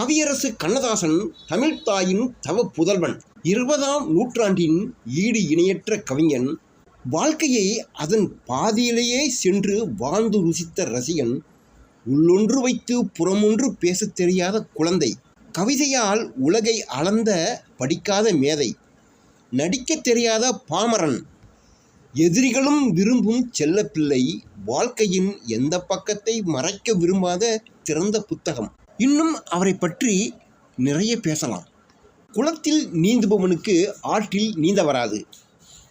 கவியரசு கண்ணதாசன் தமிழ்த்தாயின் தவ புதல்வன். இருபதாம் நூற்றாண்டின் ஈடு இணையற்ற கவிஞன் வாழ்க்கையை அதன் பாதியிலேயே சென்று வாழ்ந்து ருசித்த ரசிகன் உள்ளொன்று வைத்து புறமொன்று பேசத் தெரியாத குழந்தை. கவிதையால் உலகை அளந்த படிக்காத மேதை. நடிக்கத் தெரியாத பாமரன். எதிரிகளும் விரும்பும் செல்லப்பிள்ளை வாழ்க்கையின் எந்த பக்கத்தை மறைக்க விரும்பாத திறந்த புத்தகம். இன்னும் அவரை பற்றி நிறைய பேசலாம். குளத்தில் நீந்துபவனுக்கு ஆற்றில் நீந்த வராது.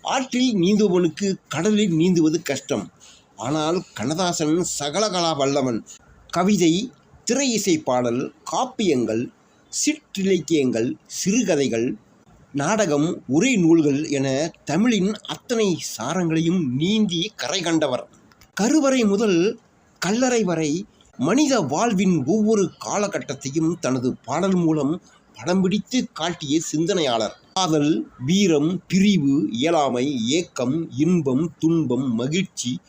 ஆற்றில் நீந்துபவனுக்கு கடலில் நீந்துவது கஷ்டம். ஆனால் கண்ணதாசன் சகலகலா வல்லவன். கவிதை திரை இசை பாடல் காப்பியங்கள் சிற்றிலக்கியங்கள் சிறுகதைகள் நாடகம் உரை நூல்கள் என தமிழின் அத்தனை சாரங்களையும் நீந்தி கரை கண்டவர். கருவறை முதல் கல்லறை வரை மனித வாழ்வின் ஒவ்வொரு காலகட்டத்தையும் தனது பாடல் மூலம் படம் பிடித்து காட்டிய சிந்தனையாளர். காதல் வீரம் பிரிவு இயலாமை ஏக்கம் இன்பம் துன்பம் மகிழ்ச்சி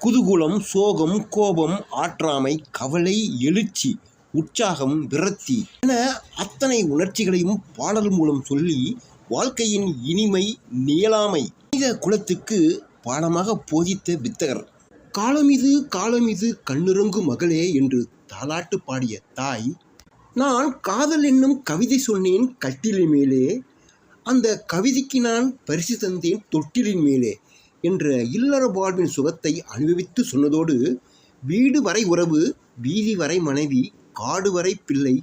குதூகுலம் சோகம் கோபம் ஆற்றாமை கவலை எழுச்சி உற்சாகம் விரக்தி என அத்தனை உணர்ச்சிகளையும் பாடல் மூலம் சொல்லி வாழ்க்கையின் இனிமை நியலாமை மனித குலத்துக்கு பாடமாக போதித்த வித்தகர். காலமிது காலமிது கண்ணுறங்கு மகளே என்று தாலாட்டு பாடிய தாய் நான் காதல் என்னும் கவிதை சொன்னேன் கட்டிலின் மேலே. அந்த கவிதைக்கு நான் பரிசு தந்தேன் தொட்டிலின் மேலே என்ற இல்லற வாழ்வின் சுகத்தை அனுபவித்து சொன்னதோடு வீடு வரை உறவு வீதி வரை மனைவி காடு வரை பிள்ளை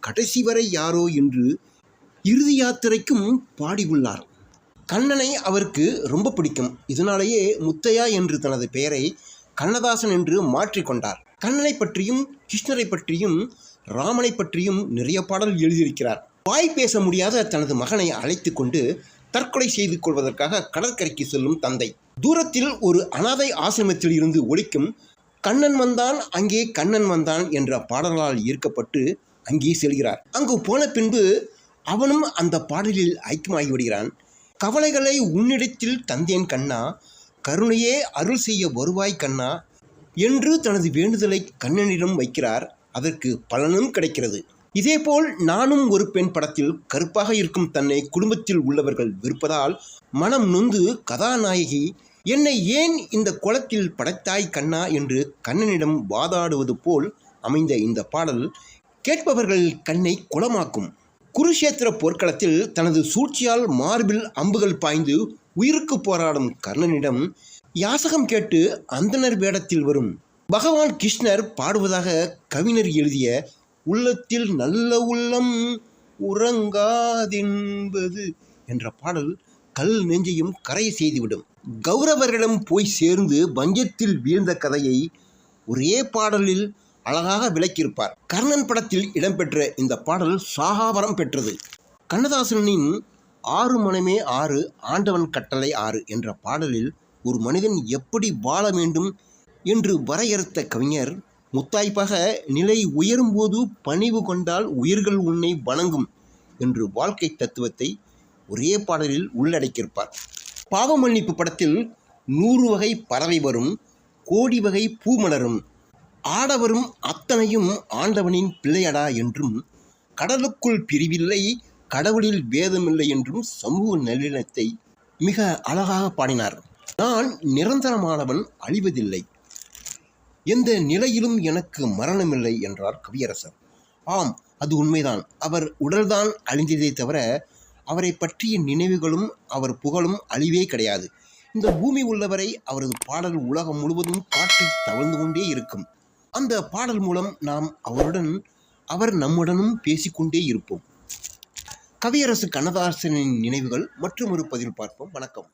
கடைசி வரை யாரோ என்று இறுதி யாத்திரைக்கும் பாடியுள்ளார். கண்ணனை அவருக்கு ரொம்ப பிடிக்கும். இதனாலேயே முத்தையா என்று தனது பெயரை கண்ணதாசன் என்று மாற்றிக்கொண்டார் கண்ணனை பற்றியும் கிருஷ்ணரை பற்றியும் ராமனை பற்றியும் நிறைய பாடல் எழுதியிருக்கிறார். வாய் பேச முடியாத தனது மகனை அழைத்து கொண்டு தற்கொலை செய்து கொள்வதற்காக கடற்கரைக்கு செல்லும் தந்தை. தூரத்தில் ஒரு அனாதை ஆசிரமத்தில் இருந்து ஒழிக்கும் கண்ணன் வந்தான் அங்கே கண்ணன் வந்தான் என்ற பாடலால் ஈர்க்கப்பட்டு அங்கே செல்கிறார். அங்கு போன பின்பு அவனும் அந்த பாடலில் ஐக்கியமாகி விடுகிறான். கவலைகளை உன்னிடத்தில் தந்தேன் கண்ணா. கருணையே அருள் செய்ய வருவாய் கண்ணா. என்று தனது வேண்டுதலை கண்ணனிடம் வைக்கிறார். அதற்கு பலனும் கிடைக்கிறது. இதேபோல் நானும் ஒரு பெண் படத்தில் கருப்பாக இருக்கும் தன்னை குடும்பத்தில் உள்ளவர்கள் வெறுப்பதால் மனம் நொந்து கதாநாயகி என்னை ஏன் இந்த குளத்தில் படைத்தாய் கண்ணா? என்று கண்ணனிடம் வாதாடுவது போல் அமைந்த இந்த பாடல் கேட்பவர்கள் கண்ணை குளமாக்கும். குருஷேத்திர போர்க்களத்தில் தனது சூழ்ச்சியால் மார்பில் அம்புகள் பாய்ந்து உயிருக்கு போராடும் கர்ணனிடம் யாசகம் கேட்டு அந்தனர் வேடத்தில் வரும். பகவான் கிருஷ்ணர் பாடுவதாக கவிஞர் எழுதிய உள்ளத்தில் நல்ல உள்ளம் உறங்காதென்பது என்ற பாடல் கல் நெஞ்சையும் கரை செய்துவிடும். கௌரவர்களிடம் போய் சேர்ந்து பஞ்சத்தில் வீழ்ந்த கதையை ஒரே பாடலில் அழகாக விளக்கியிருப்பார். கர்ணன் படத்தில் இடம்பெற்ற இந்த பாடல் சாகாவரம் பெற்றது. கண்ணதாசனின் ஆறு மனமே ஆறு ஆண்டவன் கட்டளை ஆறு என்ற பாடலில் ஒரு மனிதன் எப்படி வாழ வேண்டும் என்று வரையறுத்த கவிஞர் முத்தாய்ப்பாக நிலை உயரும்போது பணிவு கொண்டால் உயிர்கள் உன்னை வணங்கும் என்று வாழ்க்கை தத்துவத்தை ஒரே பாடலில் உள்ளடக்கியிருப்பார். பாவமன்னிப்பு படத்தில் நூறு வகை பறவை வரும் கோடி வகை பூ மலரும் ஆடவரும் அத்தனையும் ஆண்டவனின் பிள்ளையடா என்றும் கடலுக்குள் பிரிவில்லை கடவுளில் வேதமில்லை என்றும் சமூக நல்லிணத்தை மிக அழகாக பாடினார். நான் நிரந்தரமானவன் அழிவதில்லை. எந்த நிலையிலும் எனக்கு மரணமில்லை என்றார் கவியரசர். ஆம் அது உண்மைதான். அவர் உடல்தான் அழிந்ததே தவிர அவரை பற்றிய நினைவுகளும் அவர் புகழும் அழிவே கிடையாது. இந்த பூமி உள்ளவரை அவரது பாடல் உலகம் முழுவதும் காட்டி தவழ்ந்து கொண்டே இருக்கும். அந்த பாடல் மூலம் நாம் அவருடன் அவர் நம்முடனும் பேசிக்கொண்டே இருப்போம். கவியரசு கண்ணதாசனின் நினைவுகள் மற்றும் ஒரு பதில் பார்ப்போம். வணக்கம்.